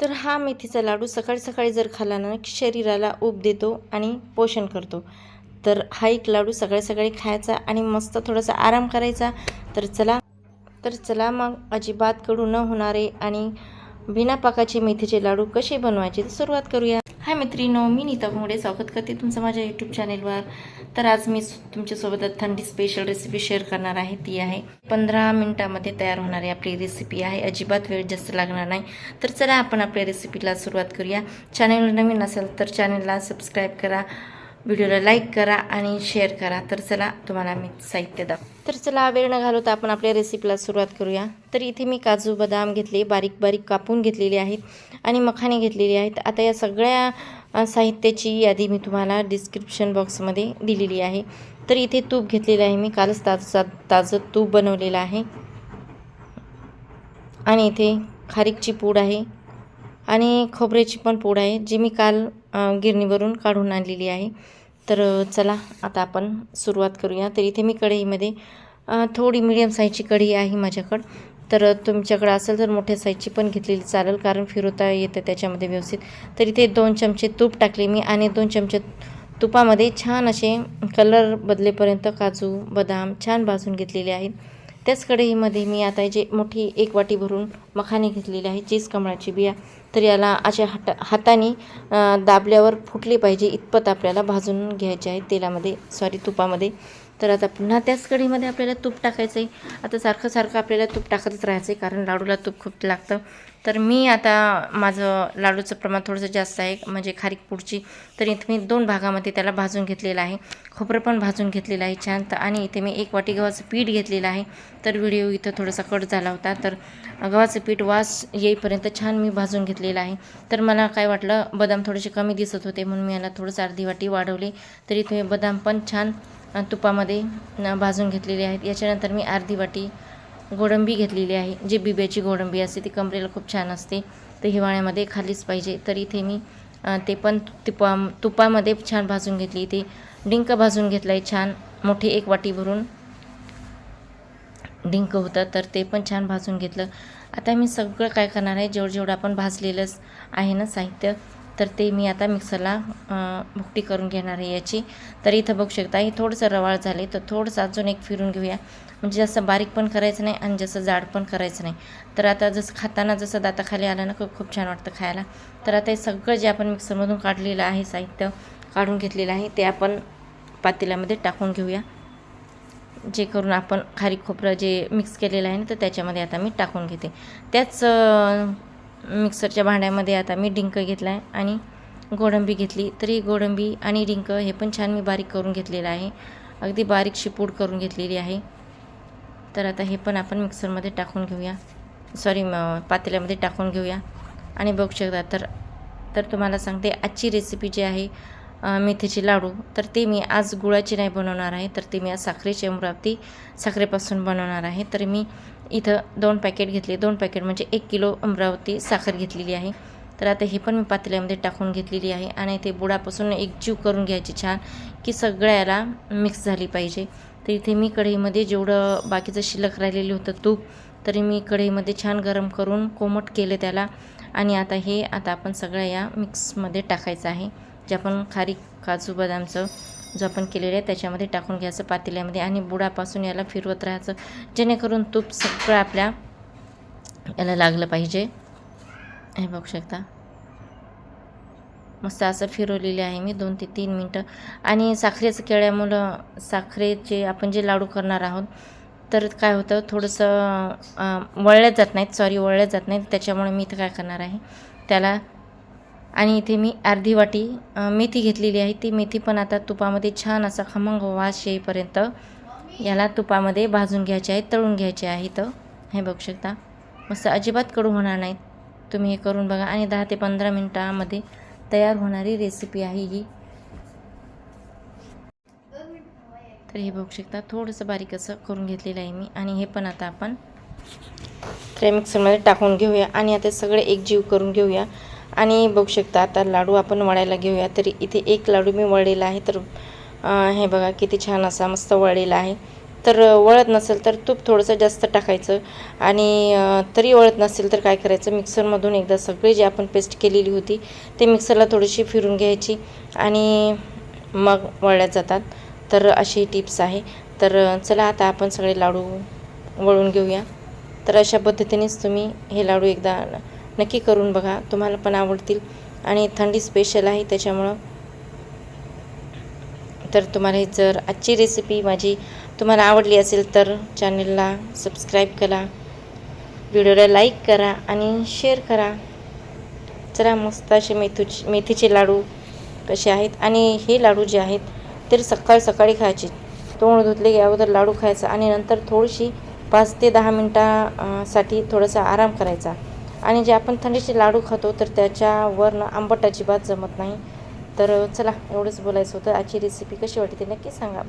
तर हा मेथीचा लाडू सकाळी सकाळी जर खाल्ला ना शरीराला ऊब देतो आणि पोषण करतो. तर हा एक लाडू सकाळी सकाळी खायचा आणि मस्त थोडासा आराम करायचा. तर चला तर चला मग अजिबात कडू न होणारे आणि बिना पाकाचे मेथीचे लाडू कसे बनवायचे तर सुरुवात करूया. हाय मैत्रिणो मी नीता घोंगडे स्वागत करते तुमचं माझ्या यूट्यूब चॅनेलवर तर आज मी तुमच्यासोबत थंडी स्पेशल रेसिपी शेअर करणार आहे. ती आहे पंधरा मिनिटामध्ये तयार होणारी आपली रेसिपी आहे. अजिबात वेळ जास्त लागणार नाही. तर चला आपण आपल्या रेसिपीला सुरुवात करूया. चॅनेल नवीन असेल तर चॅनलला सबस्क्राईब करा. व्हिडिओला लाईक करा आणि शेअर करा. तर चला तुम्हाला मी साहित्य दाख तर चला वेळ न घालवता आपण आपल्या रेसिपीला सुरुवात करूया. तर इथे मी काजू बदाम घेतले बारीक बारीक कापून घेतलेले आहेत आणि मखाने घेतलेले आहेत. आता या सगळ्या साहित्याची यादी मी तुम्हाला डिस्क्रिप्शन बॉक्समध्ये दिलेली आहे. तर इथे तूप घेतलेलं आहे मी. कालच ताजं ताजं तूप बनवलेलं आहे. आणि इथे खारीकची पूड आहे आणि खोबऱ्याची पण पूड आहे जी मी काल गिरणीवरून काढून आणलेली आहे. तर चला आता आपण सुरुवात करूया. तर इथे मी कढईमध्ये थोडी मिडियम साईजची कढई आहे माझ्याकडं. तर तुमच्याकडं असेल तर मोठ्या साईजची पण घेतलेली चालेल कारण फिरवता येतं त्याच्यामध्ये व्यवस्थित. तर इथे दोन चमचे तूप टाकले मी आणि दोन चमचे तुपामध्ये छान असे कलर बदलेपर्यंत काजू बदाम छान भाजून घेतलेले आहेत. त्याच कढईमध्ये मी आता जे मोठी एक वाटी भरून मखाने घेतलेले आहे चीज कमळाची बिया तर याला अशा हाता हाताने दाबल्यावर फुटली पाहिजे इतपत आपल्याला भाजून घ्यायचे आहे तेलामध्ये सॉरी तुपामध्ये. तर आता पुन्हा त्याच कढीमध्ये आपल्याला तूप टाकायचं आहे आता सारखं सारखं आपल्याला तूप टाकतच राहायचं आहे कारण लाडूला तूप खूप लागतं. तर मी आता माझं लाडूचं प्रमाण थोडंसं जास्त आहे म्हणजे खारीक पुढची तर इथे मी दोन भागामध्ये त्याला भाजून घेतलेलं आहे. खोबरं पण भाजून घेतलेलं आहे छान. तर आणि इथे मी एक वाटी गव्हाचं पीठ घेतलेलं आहे. तर व्हिडिओ इथं थोडासा कट झाला होता. तर गव्हाचं पीठ वास येईपर्यंत छान मी भाजून घेतलेलं आहे. तर मला काय वाटलं बदाम थोडेसे कमी दिसत होते म्हणून मी याला थोडंसं अर्धी वाटी वाढवली. तर इथे बदाम पण छान तुपामध्ये भाजून घेतलेले आहेत. याच्यानंतर मी अर्धी वाटी गोडंबी घेतलेली आहे जी बिब्याची गोडंबी असते. ती कमरेला खूप छान असते. तर हिवाळ्यामध्ये खालीच पाहिजे. तर इथे मी ते पण तुपा तुपामध्ये छान भाजून घेतली. इथे डिंक भाजून घेतला आहे छान. मोठी एक वाटी भरून डिंक होतं तर ते पण छान भाजून घेतलं. आता मी सगळं काय करणार आहे? जेवढं जेवढं आपण भाजलेलंच आहे ना साहित्य तर ते मी आता मिक्सरला भुकटी करून घेणार आहे याची. तर इथं बघू शकता हे थोडंसं रवाळ झाले तर थोडंसं अजून एक फिरून घेऊया. म्हणजे जास्त बारीक पण करायचं नाही आणि जसं जाड पण करायचं नाही. तर आता जसं खाताना जसं दाताखाली आलं ना खूप खूप छान वाटतं खायला. तर आता हे सगळं जे आपण मिक्सरमधून काढलेलं आहे साहित्य काढून घेतलेलं आहे ते आपण पातेल्यामध्ये टाकून घेऊया. जे करून आपण खारीक खोबरं जे मिक्स केलेलं आहे ना तर त्याच्यामध्ये आता मी टाकून घेते. त्याच मिक्सरच्या भांड्यामध्ये आता मी डिंक घेतला आहे आणि गोडंबी घेतली. तरी गोडंबी आणि डिंक हे पण छान मी बारीक करून घेतलेलं आहे. अगदी बारीकशी पूड करून घेतलेली आहे. तर आता हे पण आपण मिक्सरमध्ये टाकून घेऊया. सॉरी पातेल्यामध्ये टाकून घेऊया. आणि बघू शकता तर तर तुम्हाला सांगते आजची रेसिपी जी आहे मेथीचे लाडू तर ते मी आज गुळाची नाही बनवणार आहे तर ते मी आज साखरेच्या अमरावती साखरेपासून बनवणार आहे. तर मी इथं दोन पॅकेट घेतले. दोन पॅकेट म्हणजे एक किलो अमरावती साखर घेतलेली आहे. तर आता हे पण मी पातेल्यामध्ये टाकून घेतलेली आहे आणि ते बुडापासून एक जीव करून घ्यायची छान की सगळ्याला मिक्स झाली पाहिजे. तर इथे मी कढईमध्ये जेवढं बाकीचं शिल्लक राहिलेलं होतं तूप तरी मी कढईमध्ये छान गरम करून कोमट केलं त्याला. आणि आता हे आता आपण सगळ्या या मिक्समध्ये टाकायचं आहे. जे आपण खारीक काजू बदामचं जो आपण केलेलं आहे त्याच्यामध्ये टाकून घ्यायचं पातेल्यामध्ये आणि बुडापासून याला फिरवत राहायचं जेणेकरून तूप सगळं आपल्या याला लागलं पाहिजे. हे बघू शकता. मस्त असं फिरवलेले आहे मी दोन ते तीन मिनटं. आणि साखरेचं केळ्यामुळं साखरेचे आपण जे लाडू करणार आहोत तर काय होतं थोडंसं वळल्या जात नाहीत सॉरी वळल्या जात नाहीत. त्याच्यामुळे मी इथं काय करणार आहे त्याला आणि इथे मी अर्धी वाटी मेथी घेतलेली आहे. ती मेथी पण आता तुपामध्ये छान असा खमंग वास येईपर्यंत याला तुपामध्ये भाजून घ्यायचे आहे तळून घ्यायचे आहे तर हे बघू शकता. मस्त अजिबात कडू होणार नाहीत. तुम्ही हे करून बघा. आणि दहा ते पंधरा मिनटामध्ये तयार होणारी रेसिपी आहे ही. तर हे बघू शकता. थोडंसं बारीक असं करून घेतलेलं आहे मी. आणि हे पण आता आपण ट्रे मिक्सरमध्ये टाकून घेऊया. आणि आता सगळे एकजीव करून घेऊया. आणि बघू शकता आता लाडू आपण वळायला घेऊया. तरी इथे एक लाडू मी वळलेला आहे तर हे बघा किती छान असा मस्त वळलेला आहे. तर वळत नसेल तर तूप थोडंसं जास्त टाकायचं आणि तरी वळत नसेल तर काय करायचं मिक्सरमधून एकदा सगळी जी आपण पेस्ट केलेली होती ते मिक्सरला थोडीशी फिरून घ्यायची आणि मग वळल्या जातात. तर अशी टिप्स आहे. तर चला आता आपण सगळे लाडू वळून घेऊया. तर अशा पद्धतीनेच तुम्ही हे लाडू एकदा नक्की करून बघा. तुम्हाला पण आवडतील. आणि थंडी स्पेशल आहे त्याच्यामुळं. तर तुम्हाला ही जर आजची रेसिपी माझी तुम्हाला आवडली असेल तर चॅनलला सबस्क्राईब करा. व्हिडिओला लाईक करा आणि शेअर करा. चला मस्त असे मेथूचे मेथीचे लाडू कसे आहेत आणि हे लाडू जे आहेत ते सकाळ सकाळी खायचे. तोंड धुतले की अगोदर लाडू खायचा आणि नंतर थोडीशी पाच ते दहा मिनटासाठी थोडासा आराम करायचा. आणि जे आपण थंडीचे लाडू खातो तर त्याच्यावरनं आंबट अजिबात जमत नाही. तर चला एवढंच बोलायचं होतं. आजची रेसिपी कशी वाटते नक्की सांगा. बाय